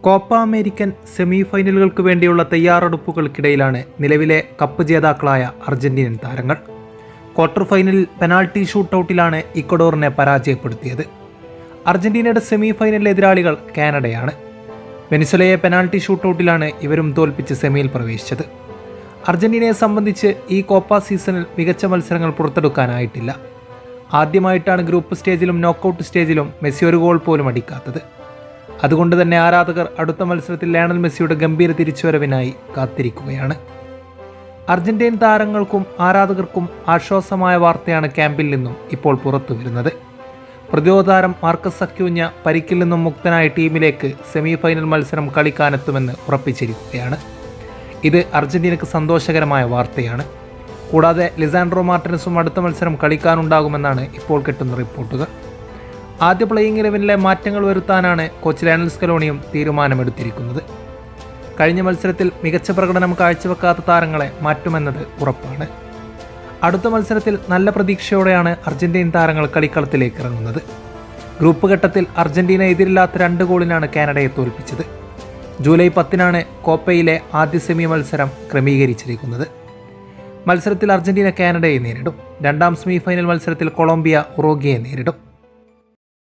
Copa American semi ഫൈനലുകൾക്ക് വേണ്ടിയുള്ള തയ്യാറെടുപ്പുകൾക്കിടയിലാണ് നിലവിലെ cup ജേതാക്കളായ അർജന്റീനൻ താരങ്ങൾ. ക്വാർട്ടർ ഫൈനലിൽ പെനാൾട്ടി ഷൂട്ടൗട്ടിലാണ് ഇക്വഡോറിനെ പരാജയപ്പെടുത്തിയത്. അർജന്റീനയുടെ സെമി ഫൈനൽ എതിരാളികൾ കാനഡയാണ്. വെനിസുലയെ പെനാൾട്ടി ഷൂട്ടൗട്ടിലാണ് ഇവരും തോൽപ്പിച്ച് സെമിയിൽ പ്രവേശിച്ചത്. അർജന്റീനയെ സംബന്ധിച്ച് ഈ കോപ്പ സീസണിൽ മികച്ച മത്സരങ്ങൾ പുറത്തെടുക്കാനായിട്ടില്ല. ആദ്യമായിട്ടാണ് ഗ്രൂപ്പ് സ്റ്റേജിലും നോക്കൌട്ട് സ്റ്റേജിലും മെസ്സി ഒരു ഗോൾ പോലും അടിക്കാത്തത്. അതുകൊണ്ട് തന്നെ ആരാധകർ അടുത്ത മത്സരത്തിൽ ലയണൽ മെസ്സിയുടെ ഗംഭീര തിരിച്ചുവരവിനായി കാത്തിരിക്കുകയാണ്. അർജന്റീൻ താരങ്ങൾക്കും ആരാധകർക്കും ആശ്വാസമായ വാർത്തയാണ് ക്യാമ്പിൽ നിന്നും ഇപ്പോൾ പുറത്തു വരുന്നത് പ്രതിരോധ താരം മാർക്കസ് അക്യൂഞ്ഞ പരിക്കിൽ നിന്നും മുക്തനായ ടീമിലേക്ക് സെമി ഫൈനൽ മത്സരം കളിക്കാനെത്തുമെന്ന് ഉറപ്പിച്ചിരിക്കുകയാണ്. ഇത് അർജന്റീനക്ക് സന്തോഷകരമായ വാർത്തയാണ്. കൂടാതെ ലിസാൻഡ്രോ മാർട്ടിനസും അടുത്ത മത്സരം കളിക്കാനുണ്ടാകുമെന്നാണ് ഇപ്പോൾ കിട്ടുന്ന റിപ്പോർട്ടുകൾ. ആദ്യ പ്ലേയിങ് ഇലവനിലെ മാറ്റങ്ങൾ വരുത്താനാണ് കോച്ച് ലയണൽ സ്കലോണിയും തീരുമാനമെടുത്തിരിക്കുന്നത്. കഴിഞ്ഞ മത്സരത്തിൽ മികച്ച പ്രകടനം കാഴ്ചവെക്കാത്ത താരങ്ങളെ മാറ്റുമെന്നത് ഉറപ്പാണ്. അടുത്ത മത്സരത്തിൽ നല്ല പ്രതീക്ഷയോടെയാണ് അർജന്റീൻ താരങ്ങൾ കളിക്കളത്തിലേക്ക് ഇറങ്ങുന്നത്. ഗ്രൂപ്പ് ഘട്ടത്തിൽ അർജന്റീന എതിരില്ലാത്ത രണ്ട് ഗോളിനാണ് കാനഡയെ തോൽപ്പിച്ചത്. ജൂലൈ പത്തിനാണ് കോപ്പയിലെ ആദ്യ സെമി മത്സരം ക്രമീകരിച്ചിരിക്കുന്നത്. മത്സരത്തിൽ അർജന്റീന കാനഡയെ നേരിടും. രണ്ടാം സെമി ഫൈനൽ മത്സരത്തിൽ കൊളംബിയ ഉറോഗിയെ നേരിടും.